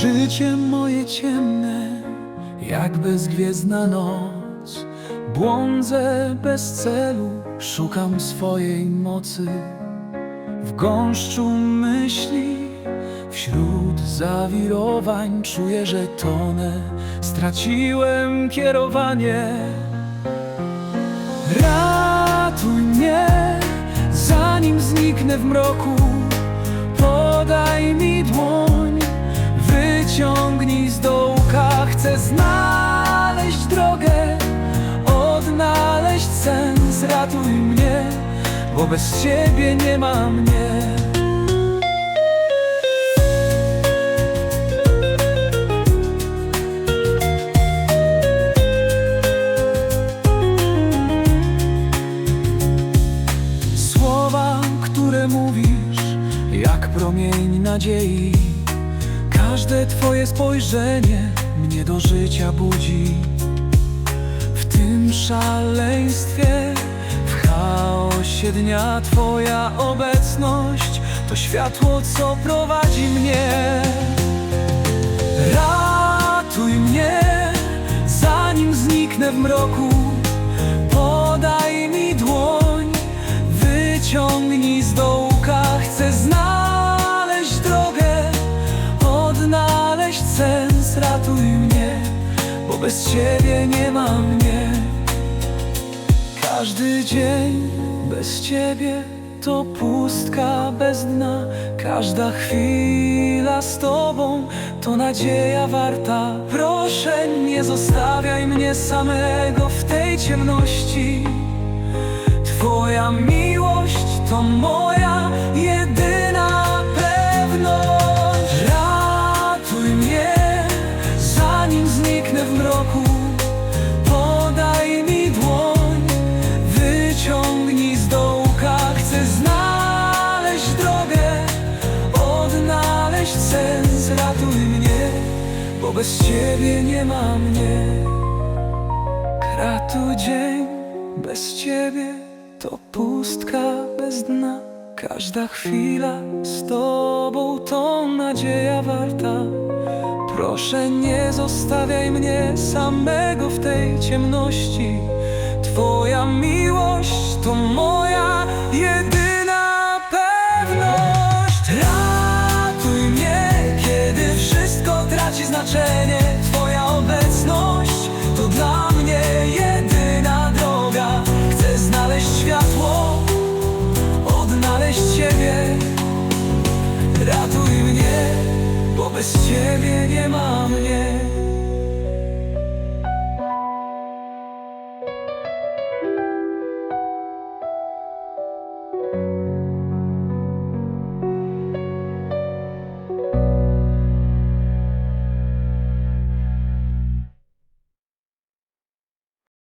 Życie moje ciemne, jak bezgwiezdna noc. Błądzę bez celu, szukam swojej mocy. W gąszczu myśli, wśród zawirowań Czuję, że tonę, straciłem kierowanie. Ratuj mnie, zanim zniknę w mroku. Podaj mi znaleźć drogę, odnaleźć sens. Ratuj mnie, bo bez ciebie nie ma mnie. Słowa, które mówisz, jak promień nadziei. Każde twoje spojrzenie mnie do życia budzi. W tym szaleństwie, w chaosie dnia Twoja obecność to światło, co prowadzi mnie. Ratuj mnie, zanim zniknę w mroku bez Ciebie nie ma mnie. Każdy dzień bez Ciebie to pustka bez dna. Każda chwila z Tobą to nadzieja warta. Proszę nie zostawiaj mnie samego w tej ciemności. Twoja miłość to moja sens Ratuj mnie, bo bez Ciebie nie ma mnie. Kratu dzień bez Ciebie to pustka bez dna. Każda chwila z Tobą to nadzieja warta. Proszę nie zostawiaj mnie samego w tej ciemności. Twoja miłość to moja jedyna bez Ciebie nie ma mnie